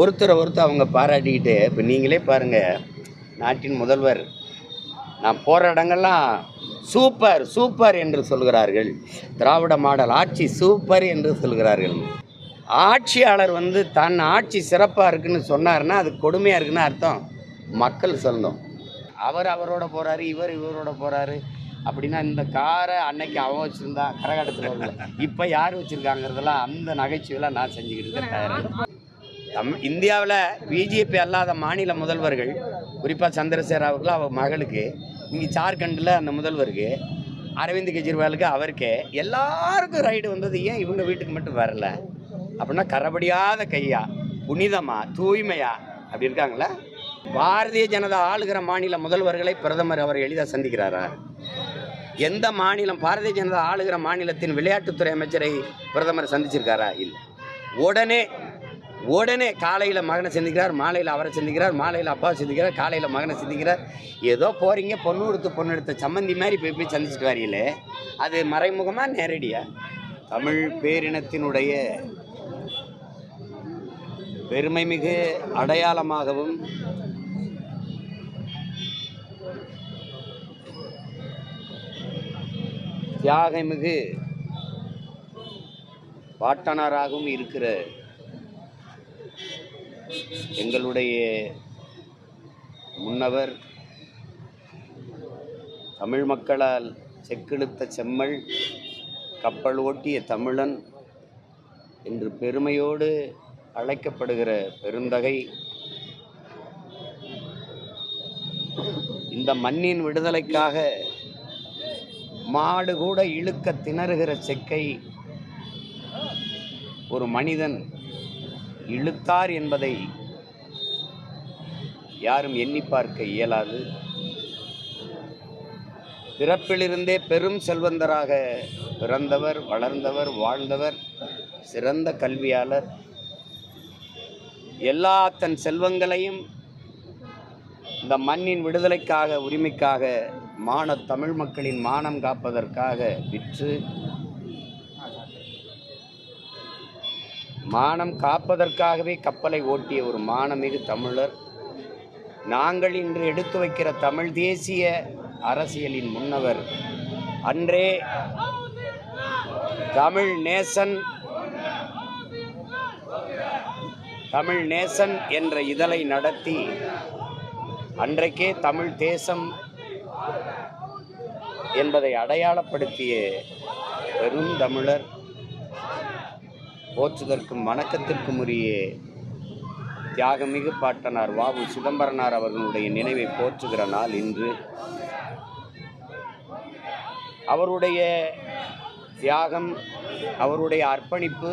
ஒருத்தரை ஒருத்தர் அவங்க பாராட்டிக்கிட்டு இப்போ நீங்களே பாருங்கள் நாட்டின் முதல்வர். நான் போகிற இடங்கள்லாம் சூப்பர் சூப்பர் என்று சொல்கிறார்கள். திராவிட மாடல் ஆட்சி சூப்பர் என்று சொல்கிறார்கள். ஆட்சியாளர் வந்து தன் ஆட்சி சிறப்பாக இருக்குன்னு சொன்னார்னா அது கொடுமையாக இருக்குன்னு அர்த்தம் மக்கள் சொல்லணும். அவர் அவரோட போகிறாரு இவர் இவரோட போகிறாரு அப்படின்னா இந்த காரை அன்னைக்கு அவன் வச்சுருந்தா கரகாட்டத்தில் இப்போ யார் வச்சுருக்காங்கிறதெல்லாம் அந்த நகைச்சுவையெல்லாம் நான் செஞ்சுக்கிட்டு இருக்கேன். தம் இந்தியாவில் பிஜேபி அல்லாத மாநில முதல்வர்கள் குறிப்பாக சந்திரசேகர் அவர்கள் அவர் மகளுக்கு இங்கே ஜார்க்கண்டில் அந்த முதல்வருக்கு அரவிந்த் கெஜ்ரிவாலுக்கு அவருக்கே எல்லாருக்கும் ரைடு வந்தது ஏன் இவங்க வீட்டுக்கு மட்டும் வரல? அப்படின்னா கரபடியாத கையா புனிதமா தூய்மையா அப்படி இருக்காங்களா? பாரதிய ஜனதா ஆளுகிற மாநில முதல்வர்களை பிரதமர் அவர் எளிதாக சந்திக்கிறாரா? எந்த மாநிலம் பாரதிய ஜனதா ஆளுகிற மாநிலத்தின் விளையாட்டுத்துறை அமைச்சரை பிரதமர் சந்திச்சிருக்காரா? இல்லை. உடனே உடனே காலையில் மகனை சிந்திக்கிறார் மாலையில் அவரை சந்திக்கிறார் மாலையில் அப்பாவை சிந்திக்கிறார் காலையில் மகனை சிந்திக்கிறார். ஏதோ போகிறீங்க பொண்ணு எடுத்து பொண்ணு எடுத்த சம்மந்தி மாதிரி போய் போய் சந்திச்சுட்டு வரீங்களே. அது மறைமுகமாக நேரடியாக தமிழ் பேரினத்தினுடைய பெருமை மிகு அடையாளமாகவும் தியாகமிகு பாட்டனராகவும் இருக்கிற எங்களுடைய முன்னவர் தமிழ் மக்களால் செக்கெடுத்த செம்மல் கப்பல் ஓட்டிய தமிழன் என்று பெருமையோடு அழைக்கப்படுகிற பெருந்தகை இந்த மண்ணின் விடுதலைக்காக மாடு கூட இழுக்க திணறுகிற செக்கை ஒரு மனிதன் இழுத்தார் என்பதை யாரும் எண்ணி பார்க்க இயலாது. பிறப்பிலிருந்தே பெரும் செல்வந்தராக பிறந்தவர் வளர்ந்தவர் வாழ்ந்தவர் சிறந்த கல்வியாளர். எல்லா தன் செல்வங்களையும் இந்த மண்ணின் விடுதலைக்காக உரிமைக்காக மான தமிழ் மக்களின் மானம் காப்பதற்காக விற்று மானம் காப்பதற்காகவே கப்பலை ஓட்டிய ஒரு மானமிகு தமிழர். நாங்கள் இன்று எடுத்து வைக்கிற தமிழ் தேசிய அரசியலின் முன்னவர். அன்றே தமிழ் நேசன் தமிழ் நேசன் என்ற இதழை நடத்தி அன்றைக்கே தமிழ் தேசம் என்பதை அடையாளப்படுத்திய பெரும் தமிழர் போற்றுதற்கும் வணக்கத்திற்கும் உரிய தியாகமிகு பாட்டனார் வாவு சிதம்பரனார் அவர்களுடைய நினைவை போற்றுகிற நாள் இன்று. அவருடைய தியாகம் அவருடைய அர்ப்பணிப்பு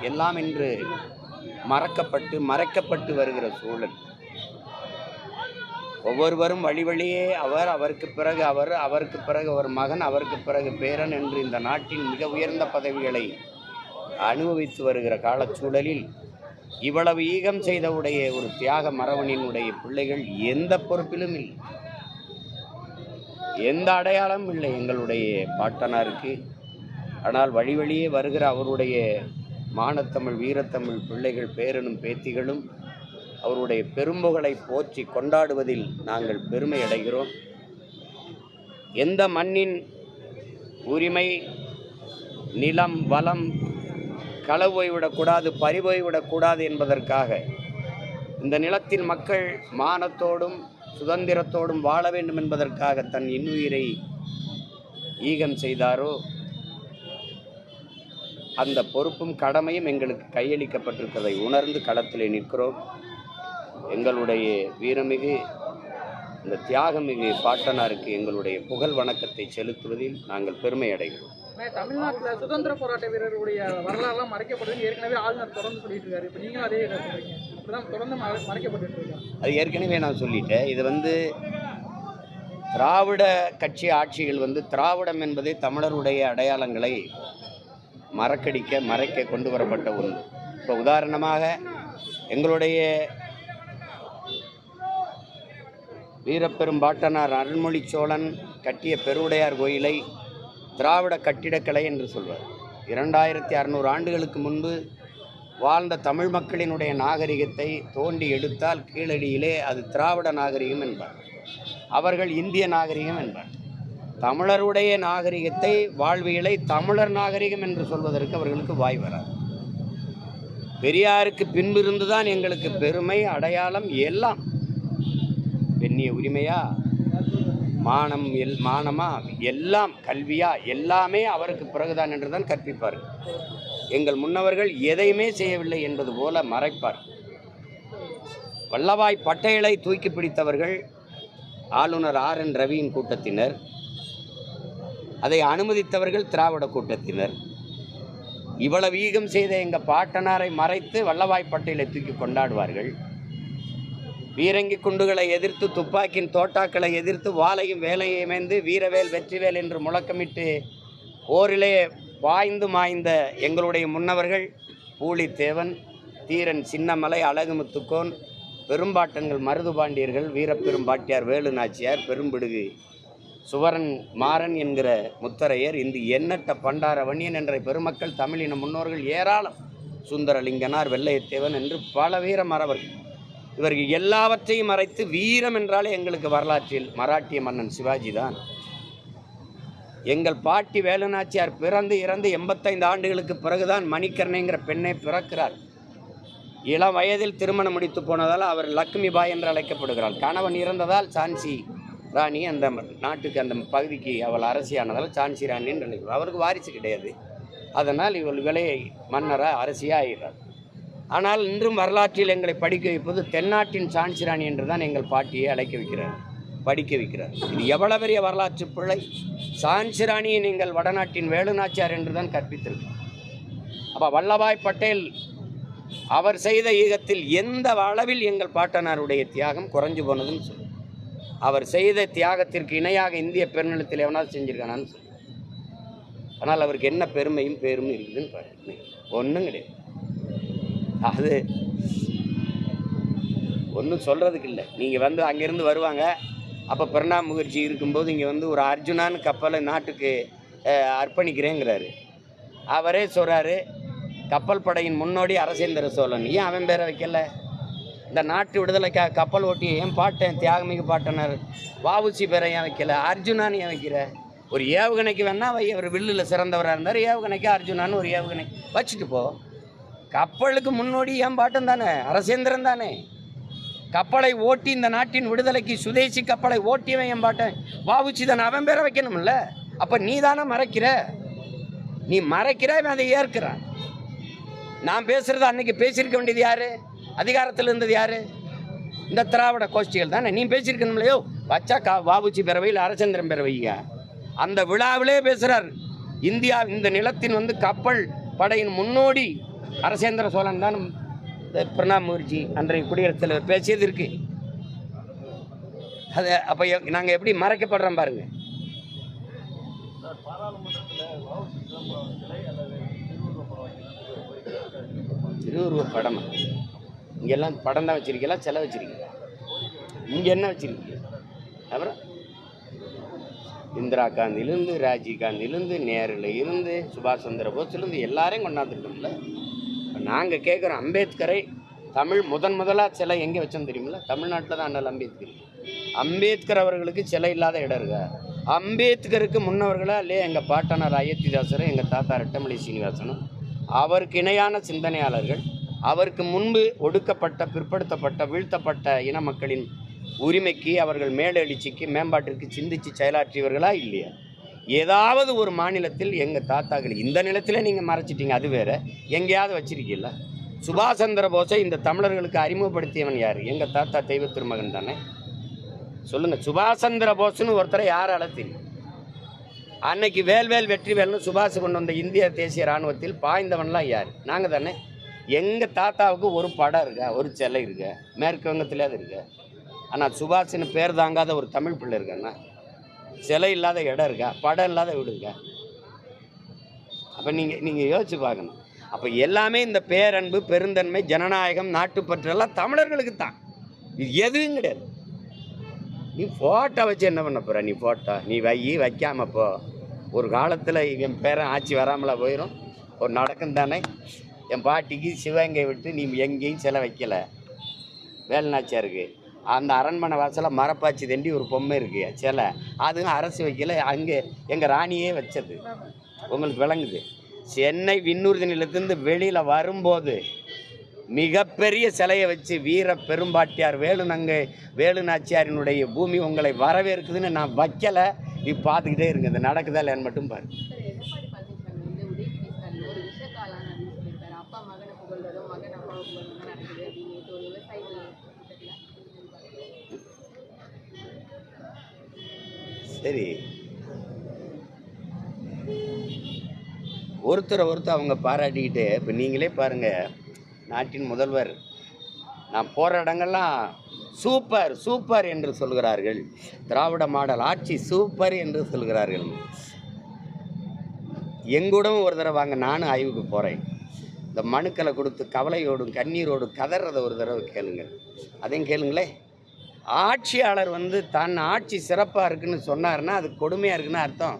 எல்லாம் இன்று மறக்கப்பட்டு மறைக்கப்பட்டு வருகிற சூழல். ஒவ்வொருவரும் வழி வழியே அவர் அவருக்கு பிறகு அவர் அவருக்கு பிறகு அவர் மகன் அவருக்கு பிறகு பேரன் என்று இந்த நாட்டின் மிக உயர்ந்த பதவிகளை அனுபவித்து வருகிற காலச்சூழலில் இவ்வளவு ஈகம் செய்தவுடைய ஒரு தியாக மரவனினுடைய பிள்ளைகள் எந்த பொறுப்பிலும் இல்லை. எந்த அடையாளமும் இல்லை எங்களுடைய பாட்டனாருக்கு. ஆனால் வழி வழியே வருகிற அவருடைய மானத்தமிழ் வீரத்தமிழ் பிள்ளைகள் பேரனும் பேத்திகளும் அவருடைய பெரும்புகளை போற்றி கொண்டாடுவதில் நாங்கள் பெருமை அடைகிறோம். எந்த மண்ணின் உரிமை நிலம் வளம் களவு போய்விடக்கூடாது பறி போய்விடக்கூடாது என்பதற்காக இந்த நிலத்தின் மக்கள் மானத்தோடும் சுதந்திரத்தோடும் வாழ வேண்டும் என்பதற்காக தன் இன்னுயிரை ஈகம் செய்தாரோ அந்த பொறுப்பும் கடமையும் எங்களுக்கு கையளிக்கப்பட்டிருக்கிறதை உணர்ந்து களத்திலே நிற்கிறோம். எங்களுடைய வீரமிகு இந்த தியாகமிகு பாட்டனாருக்கு எங்களுடைய புகழ் வணக்கத்தை செலுத்துவதில் நாங்கள் பெருமை அடைகிறோம். தமிழ்நாட்டில் சுதந்திர போராட்ட வீரர்களுடைய வரலாறுலாம் மறைக்கப்படுது ஏற்கனவே ஆளுநர் தொடர்ந்து சொல்லிட்டு இருக்காரு. இப்போ நீங்களும் அதே சொல்றீங்க. இப்படிதான் தொடர்ந்து மறைக்கப்பட்டு இருக்காங்க. அது ஏற்கனவே நான் சொல்லிட்டேன். இது வந்து திராவிட கட்சி ஆட்சிகள் வந்து திராவிடம் என்பதே தமிழருடைய அடையாளங்களை மறக்கடிக்க மறைக்க கொண்டு வரப்பட்ட ஒன்று. இப்போ உதாரணமாக எங்களுடைய வீரப்பெரும் பாட்டனார் அருள்மொழி சோழன் கட்டிய பெருவுடையார் கோயிலை திராவிட கட்டிடக்கலை என்று சொல்வார். இரண்டாயிரத்தி அறநூறு ஆண்டுகளுக்கு முன்பு வாழ்ந்த தமிழ் மக்களினுடைய நாகரிகத்தை தோண்டி எடுத்தால் கீழடியிலே அது திராவிட நாகரிகம் என்பார். அவர்கள் இந்திய நாகரிகம் என்பார். தமிழருடைய நாகரிகத்தை வாழ்வியலை தமிழர் நாகரிகம் என்று சொல்வதற்கு அவர்களுக்கு வாய் வராது. பெரியாருக்கு பின்பிருந்து தான் எங்களுக்கு பெருமை அடையாளம் எல்லாம். பெண்ணிய உரிமையா? மானம் எல் மானமா? எல்லாம் கல்வியாக எல்லாமே அவருக்கு பிறகுதான் என்று தான் கற்பிப்பார். எங்கள் முன்னவர்கள் எதையுமே செய்யவில்லை என்பது போல மறைப்பார். வல்லவாய் பட்டேலை தூக்கி பிடித்தவர்கள் ஆளுநர் ஆர் என் ரவியின் கூட்டத்தினர். அதை அனுமதித்தவர்கள் திராவிட கூட்டத்தினர். இவ்வளவு ஈகம் செய்த எங்கள் பாட்டனாரை மறைத்து வல்லவாய் பட்டேலை தூக்கி கொண்டாடுவார்கள். பீரங்கி குண்டுகளை எதிர்த்து துப்பாக்கியின் தோட்டாக்களை எதிர்த்து வாளையும் வேலையும் இமைந்து வீரவேல் வெற்றிவேல் என்று முழக்கமிட்டு போரிலே வாய்ந்து மாய்ந்த எங்களுடைய முன்னவர்கள் பூலித்தேவன் தீரன் சின்னமலை அழகுமுத்துக்கோன் பெரும்பாட்டன்கள் மருதுபாண்டியர்கள் வீரப்பெரும்பாட்டியார் வேலு நாச்சியார் பெரும்பிடுகு சுவரன் மாறன் என்கிற முத்தரையர் இந்த எண்ணற்ற பண்டார வன்னியன் என்ற பெருமக்கள் தமிழின முன்னோர்கள் ஏராளம். சுந்தரலிங்கனார் வெள்ளையத்தேவன் என்று பல வீர மறவர்கள் இவர்கள் எல்லாவற்றையும் மறைத்து வீரம் என்றாலே எங்களுக்கு வரலாற்றில் மராட்டிய மன்னன் சிவாஜி தான். எங்கள் பாட்டி வேலுநாச்சியார் பிறந்து இறந்து எண்பத்தைந்து ஆண்டுகளுக்கு பிறகுதான் மணிக்கர்ணைங்கிற பெண்ணை பிறக்கிறார். இளம் வயதில் திருமணம் முடித்து போனதால் அவர் லக்ஷ்மி பாய் என்று அழைக்கப்படுகிறாள். கணவன் இறந்ததால் சான்சி ராணி அந்த நாட்டுக்கு அந்த பகுதிக்கு அவள் அரசியானதால் சான்சி ராணின்னு அழைக்கிறார். அவருக்கு வாரிசு கிடையாது. அதனால் இவள் விலையை மன்னராக அரசியாக ஆகிறார் ஆனால் இன்றும் வரலாற்றில் எங்களை படிக்க வைப்பது தென்னாட்டின் சான்சிராணி என்று தான் எங்கள் பாட்டியை அழைக்க வைக்கிறார் படிக்க வைக்கிறார். இது எவ்வளவு பெரிய வரலாற்று பிழை? சான்சிராணியை நீங்கள் வடநாட்டின் வேலுநாச்சியார் என்று தான் கற்பித்திருக்கிறார் அப்போ வல்லபாய் பட்டேல் அவர் செய்த ஈகத்தில் எந்த அளவில் எங்கள் பாட்டனாருடைய தியாகம் குறைஞ்சு போனதுன்னு சொல்லு. அவர் செய்த தியாகத்திற்கு இணையாக இந்திய பெருநிலத்தில் எவனாவது செஞ்சிருக்கானான்னு சொல்லு. ஆனால் அவருக்கு என்ன பெருமையும் பேரும் இருக்குதுன்னு பாருங்க. ஒன்றும் கிடையாது. அது ஒன்றும் சொல்கிறதுக்கு இல்லை. நீங்கள் வந்து அங்கேருந்து வருவாங்க. அப்போ பிரணாப் முகர்ஜி இருக்கும்போது இங்கே வந்து ஒரு அர்ஜுனான்னு கப்பலை நாட்டுக்கு அர்ப்பணிக்கிறேங்கிறாரு. அவரே சொல்கிறாரு கப்பல் படையின் முன்னோடி அரசேந்திர சோழன். ஏன் அவன் பேரை வைக்கல? இந்த நாட்டு விடுதலைக்காக கப்பல் ஓட்டி ஏன் பாட்டேன் தியாகமிகு பாட்டனர் வாவுசி பேரை ஏன் வைக்கல? அர்ஜுனான்னு ஏன் வைக்கிற? ஒரு ஏவுகணைக்கு வேணால் வை அவர் வில்லில் சிறந்தவராக இருந்தார். ஏவுகணைக்கு அர்ஜுனான்னு ஒரு ஏவுகணை. வச்சுட்டு போ. கப்பலுக்கு முன்னோடி ஏன் பாட்டம் தானே? அரசேந்திரன் தானே? கப்பலை ஓட்டி இந்த நாட்டின் விடுதலைக்கு சுதேசி கப்பலை ஓட்டியவன் என் பாட்டன். வாவுச்சி தானே அவன் பேரை வைக்கணும்ல? அப்போ நீ தானே மறைக்கிற? நீ மறைக்கிற இவன் அதை ஏற்கிறான். நான் பேசுகிறது அன்னைக்கு பேசியிருக்க வேண்டியது யார்? அதிகாரத்தில் இருந்தது யார்? இந்த திராவிட கோஷ்டிகள் தானே? நீ பேசியிருக்கணும்லையோ வச்சா கா வாபுச்சி பிறவையில் அரசேந்திரன் பிறவையா அந்த விழாவிலே பேசுகிறார் இந்தியா இந்த நிலத்தின் வந்து கப்பல் படையின் முன்னோடி அரசேந்திர சோழன் தான் பிரணாப் முகர்ஜி அன்றைய குடியரசுத் தலைவர் பேசியது இருக்கு. அது அப்போ நாங்கள் எப்படி மறைக்கப்படுறோம் பாருங்க. திருவுருவ படம். இங்கெல்லாம் படம் தான் வச்சிருக்கீங்களா? செலவு வச்சிருக்கீங்களா? இங்கே என்ன வச்சிருக்கீங்க? அப்புறம் இந்திரா காந்தியிலேருந்து ராஜீவ் காந்தியிலேருந்து நேருல இருந்து சுபாஷ் சந்திர போஸ்லேருந்து எல்லாரையும் கொண்டாந்துருக்கோம்ல நாங்கள் கேட்குறோம் அம்பேத்கரை தமிழ் முதன் முதலாக சிலை எங்கே வச்சோம் தெரியுமில்ல? தமிழ்நாட்டில் தான் அண்ணல் அம்பேத்கர். அம்பேத்கர் அவர்களுக்கு சிலை இல்லாத இடம் இருக்கா. அம்பேத்கருக்கு முன்னவர்களாக இல்லையே எங்கள் பாட்டனார் அயோத்திதாசரும் எங்கள் தாத்தா ரெட்டமலை சீனிவாசனும்? அவருக்கு இணையான சிந்தனையாளர்கள். அவருக்கு முன்பு ஒடுக்கப்பட்ட பிற்படுத்தப்பட்ட வீழ்த்தப்பட்ட இன மக்களின் உரிமைக்கு அவர்கள் மேலெழுச்சிக்கு மேம்பாட்டிற்கு சிந்திச்சு செயலாற்றியவர்களா இல்லையா? ஏதாவது ஒரு மாநிலத்தில் எங்கள் தாத்தாக்கள் இந்த நிலத்தில் நீங்கள் மறைச்சிட்டீங்க அது வேறு. எங்கேயாவது வச்சிருக்கீல்ல? சுபாஷ் சந்திர போஸை இந்த தமிழர்களுக்கு அறிமுகப்படுத்தியவன் யார்? எங்கள் தாத்தா தெய்வ திருமகன் தானே? சொல்லுங்கள் சுபாஷ் சந்திர போஸ்னு ஒருத்தரை யாரால தெரியும் அன்னைக்கு வேல்வேல் வெற்றிவேல்னு சுபாஷ் கொண்டு வந்த இந்திய தேசிய இராணுவத்தில் பாய்ந்தவன்லாம் யார்? நாங்கள் தானே. எங்கள் தாத்தாவுக்கு ஒரு படம் இருக்கா? ஒரு சிலை இருக்கா? மேற்கு வங்கத்திலேயாவது இருக்கா? ஆனால் சுபாஷ்னு பேர் தாங்காத ஒரு தமிழ் பிள்ளை இருக்காண்ணா சிலை இல்லாத இடம் இருக்கா? படம் இல்லாத வீடு இருக்கா? அப்போ நீங்கள் நீங்கள் யோசிச்சு பார்க்கணும். அப்போ எல்லாமே இந்த பேரன்பு பெருந்தன்மை ஜனநாயகம் நாட்டுப்பற்று எல்லாம் தமிழர்களுக்கு தான். இது எதுவும் கிடையாது. நீ ஃபோட்டோ வச்சு என்ன பண்ண போகிற நீ ஃபோட்டோ நீ வை வைக்காம போ. ஒரு காலத்தில் என் பேரன் ஆட்சி வராமல போயிடும் ஒரு நடக்கும் தானே. என் பாட்டிக்கு சிவகங்கை விட்டு நீ எங்கேயும் சிலை வைக்கல. வேலுநாச்சியாருக்கு அந்த அரண்மனை வாசலில் மரப்பாச்சி தண்டி ஒரு பொம்மை இருக்கு சிலை. அதுவும் அரசு வைக்கல அங்கே எங்கள் ராணியே வச்சது. உங்களுக்கு விளங்குது. சென்னை விண்ணூர்தி நிலையத்திலிருந்து வெளியில் வரும்போது மிகப்பெரிய சிலையை வச்சு வீர பெரும்பாட்டியார் வேலுநங்கை வேலுநாச்சியாரினுடைய பூமி உங்களை வரவேற்குதுன்னு நான் வைக்கலை. நீ பார்த்துக்கிட்டே இருங்க இது நடக்குதா இல்லைன்னு மட்டும் பாரு. அப்பா மகனை புகழ்வதும் மகன் அப்பா புகழ்வதும் நடக்குது அப்படின்னு ஒரு விவசாயிகள் சரி. ஒருத்தரை ஒருத்தர் அவங்க பாராட்டிக்கிட்டு இப்போ நீங்களே பாருங்கள் நாட்டின் முதல்வர். நான் போகிற இடங்கள்லாம் சூப்பர் சூப்பர் என்று சொல்கிறார்கள். திராவிட மாடல் ஆட்சி சூப்பர் என்று சொல்கிறார்கள். எங்கூடவும் ஒரு தடவை வாங்க நானும் ஆய்வுக்கு போகிறேன் இந்த மனுக்களை கொடுத்து கவலையோடும் கண்ணீரோடும் கதறதை ஒரு தடவை கேளுங்க. அதையும் கேளுங்களேன். ஆட்சியாளர் வந்து தன் ஆட்சி சிறப்பாக இருக்குன்னு சொன்னார்னா அது கொடுமையாக இருக்குன்னு அர்த்தம்.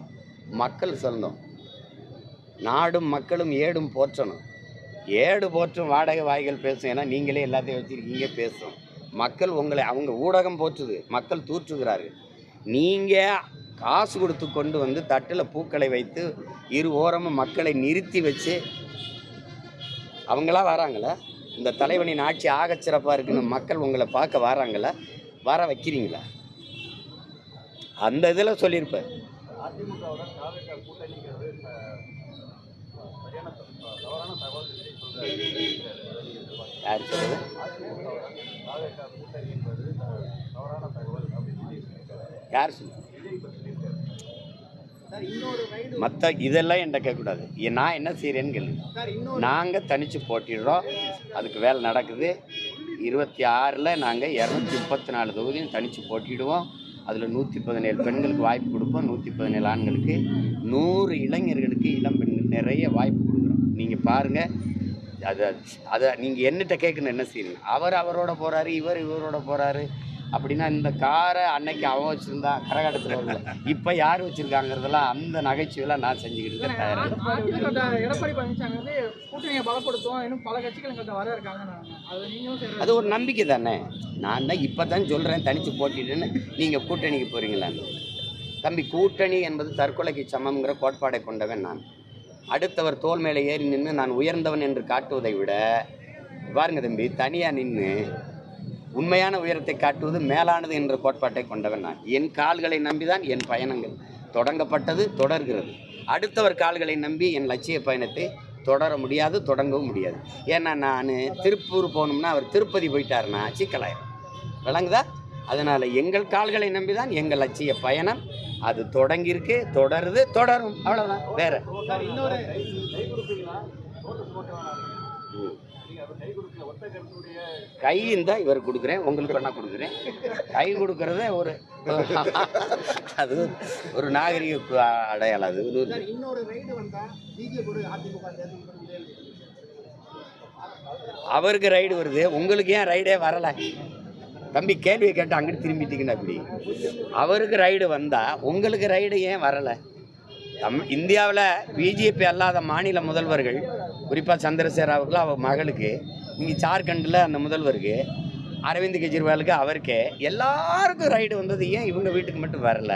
மக்கள் சொந்தம் நாடும் மக்களும் ஏடும் போற்றணும். ஏடு போற்றும் வாடகை வாய்கள் பேசும். ஏன்னா நீங்களே எல்லாத்தையும் வச்சுருக்கீங்க பேசும் மக்கள் உங்களை அவங்க ஊடகம் போற்றுது. மக்கள் தூற்றுகிறார்கள் நீங்கள் காசு கொடுத்து கொண்டு வந்து தட்டில் பூக்களை வைத்து இரு ஓரமும் மக்களை நிறுத்தி வச்சு அவங்களா வராங்களா? இந்த தலைவனின் ஆட்சி ஆகச்சிறப்பாக இருக்குன்னு மக்கள் உங்களை பார்க்க வராங்களா? வர வைக்கிறீங்களா? அந்த இதில் சொல்லியிருப்பேன் யார் சொல்றது? யார் சொல்லுங்க மற்ற இதெல்லாம் என்கிட்ட கேட்கக்கூடாது. நான் என்ன செய்கிறேன்னு கேளு. நாங்கள் தனித்து போட்டிடுறோம். அதுக்கு வேலை நடக்குது. இருபத்தி ஆறில் நாங்கள் இரநூத்தி முப்பத்தி நாலு தொகுதியும் தனித்து போட்டிடுவோம். அதில் நூற்றி பதினேழு பெண்களுக்கு வாய்ப்பு கொடுப்போம். நூற்றி பதினேழு ஆண்களுக்கு நூறு இளைஞர்களுக்கு இளம் பெண்கள் நிறைய வாய்ப்பு கொடுக்குறோம். நீங்கள் பாருங்கள் அதை அதை நீங்கள் என்னட்ட கேட்கணும் என்ன செய்யணும்? அவர் அவரோட போகிறாரு இவர் இவரோட போகிறாரு அப்படின்னா இந்த காரை அன்னைக்கு அவன் வச்சுருந்தா கரகாட்டத்தில் இப்போ யார் வச்சுருக்காங்கிறதெல்லாம் அந்த நகைச்சுவையெல்லாம் நான் செஞ்சுக்கிட்டு இருக்கேன். எடப்பாடி பழனிசாமி வந்து கூட்டணியை பலப்படுத்தும் இன்னும் பல கட்சிகள் எங்கள்கிட்ட வர இருக்காங்க அது நீங்களும் சரி அது ஒரு நம்பிக்கை தானே? நான் தான் இப்போ தான் சொல்கிறேன் தனித்து போட்டிட்டுன்னு நீங்கள் கூட்டணிக்கு போகிறீங்களான்னு தம்பி கூட்டணி என்பது தற்கொலைக்கு சமம்ங்கிற கோட்பாடை கொண்டவன் நான். அடுத்தவர் தோல் மேலே ஏறி நின்று நான் உயர்ந்தவன் என்று காட்டுவதை விட பாருங்க தம்பி தனியாக நின்று உண்மையான உயரத்தை காட்டுவது மேலானது என்ற கோட்பாட்டை கொண்டவன் நான். என் கால்களை நம்பிதான் என் பயணங்கள் தொடங்கப்பட்டது தொடர்கிறது. அடுத்தவர் கால்களை நம்பி என் லட்சிய பயணத்தை தொடர முடியாது தொடங்கவும் முடியாது. ஏன்னா நான் திருப்பூர் போகணும்னா அவர் திருப்பதி போயிட்டாருன்னா சிக்கலாயிரும். விளங்குதா? அதனால் எங்கள் கால்களை நம்பி தான் எங்கள் லட்சிய பயணம் அது தொடங்கியிருக்கு தொடருது தொடரும். அவ்வளோதான் வேற. கை இருந்தா இவர் கொடுக்குறேன் உங்களுக்கு வேணா கொடுக்குறேன். கை கொடுக்கறத ஒரு அது ஒரு நாகரிக அடையாளம் அது அவருக்கு ரைடு வருது. உங்களுக்கு ஏன் ரைடே வரலை? தம்பி கேள்வியை கேட்டு அங்கிட்டு திரும்பிட்டீங்கன்னா அப்படி அவருக்கு ரைடு வந்தால் உங்களுக்கு ரைடு ஏன் வரலை? தம் இந்தியாவில் பிஜேபி அல்லாத மாநில முதல்வர்கள் குறிப்பாக சந்திரசேகர் அவர்கள் அவர் மகளுக்கு இங்கே ஜார்க்கண்டில் அந்த முதல்வருக்கு அரவிந்த் கெஜ்ரிவாலுக்கு அவருக்கே எல்லாருக்கும் ரைடு வந்தது. ஏன் இவங்க வீட்டுக்கு மட்டும் வரல?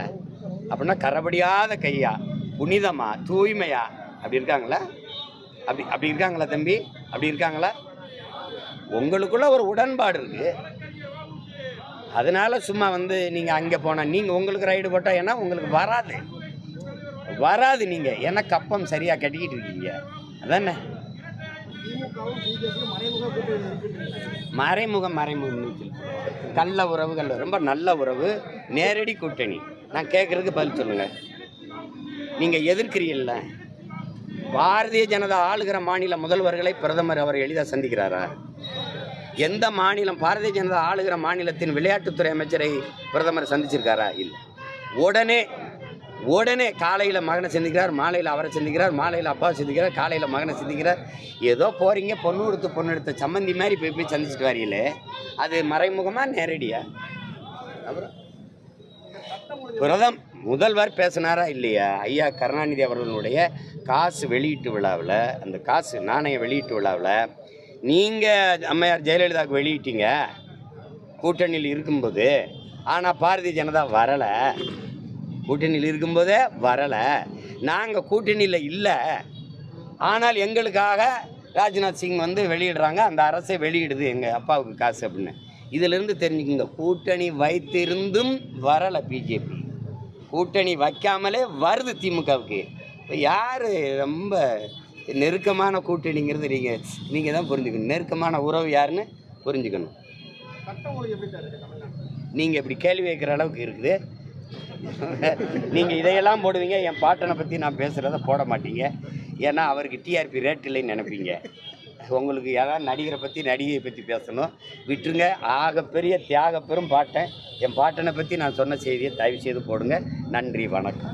அப்படின்னா கரபடியாத கையா புனிதமா தூய்மையா அப்படி இருக்காங்களா? அப்படி அப்படி இருக்காங்களா தம்பி? அப்படி இருக்காங்களா? உங்களுக்குள்ள ஒரு உடன்பாடு இருக்கு. அதனால சும்மா வந்து நீங்கள் அங்கே போனால் நீங்கள் உங்களுக்கு ரைடு போட்டால் ஏன்னா உங்களுக்கு வராது. வராது நீங்கள் ஏன்னா கப்பம் சரியாக கட்டிக்கிட்டு இருக்கீங்க? அதானே? மறைமுக மறைமுகம் மறைமுகம் கள்ள உறவுகள் ரொம்ப நல்ல உறவு. நேரடி கூட்டணி. நான் கேட்குறதுக்கு பதில் சொல்லுங்கள் நீங்கள் எதிர்க்கிறீல்ல பாரதிய ஜனதா ஆளுகிற மாநில முதல்வர்களை பிரதமர் அவர் எளிதாக சந்திக்கிறாரா? எந்த மாநிலம் பாரதிய ஜனதா ஆளுகிற மாநிலத்தின் விளையாட்டுத்துறை அமைச்சரை பிரதமர் சந்திச்சிருக்காரா? இல்லை. உடனே உடனே காலையில் மகனை சிந்திக்கிறார் மாலையில் அவரை சிந்திக்கிறார் மாலையில் அப்பாவை சிந்திக்கிறார் காலையில் மகனை சிந்திக்கிறார். ஏதோ போகிறீங்க பொண்ணு எடுத்து பொண்ணு எடுத்த சம்மந்தி மாதிரி போய் போய் சந்திச்சுட்டு வரீங்களே. அது மறைமுகமாக நேரடியாக அப்புறம் பிரதம் முதல்வர் பேசினாரா இல்லையா? ஐயா கருணாநிதி அவர்களுடைய காசு வெளியீட்டு விழாவில் அந்த காசு நாணய வெளியீட்டு விழாவில் நீங்கள் அம்மையார் ஜெயலலிதாவுக்கு வெளியிட்டீங்க. கூட்டணியில் இருக்கும்போது ஆனால் பாரதிய ஜனதா வரலை. கூட்டணியில் இருக்கும்போதே வரலை. நாங்கள் கூட்டணியில் இல்லை. ஆனால் எங்களுக்காக ராஜ்நாத் சிங் வந்து வெளியிடுறாங்க. அந்த அரசை வெளியிடுது எங்கள் அப்பாவுக்கு காசு அப்படின்னு. இதிலிருந்து தெரிஞ்சுக்கோங்க. கூட்டணி வைத்திருந்தும் வரலை பிஜேபி. கூட்டணி வைக்காமலே வருது திமுகவுக்கு. இப்போ யார் ரொம்ப நெருக்கமான கூட்டணிங்கிறது நீங்கள் நீங்கள் தான் புரிஞ்சுக்கணும். நெருக்கமான உறவு யாருன்னு புரிஞ்சுக்கணும். நீங்கள் இப்படி கேள்வி வைக்கிற அளவுக்கு இருக்குது. நீங்கள் இதையெல்லாம் போடுவீங்க என் பாட்டனை பற்றி நான் பேசுகிறத போட மாட்டீங்க. ஏன்னா அவருக்கு டிஆர்பி ரேட் இல்லைன்னு நினைப்பீங்க. உங்களுக்கு ஏதாவது நடிகரை பற்றி நடிகையை பற்றி பேசணும். விட்டுருங்க. ஆகப்பெரிய தியாக பெரும் பாட்டன் என் பாட்டனை பற்றி நான் சொன்ன செய்தியை தயவு செய்து போடுங்க. நன்றி வணக்கம்.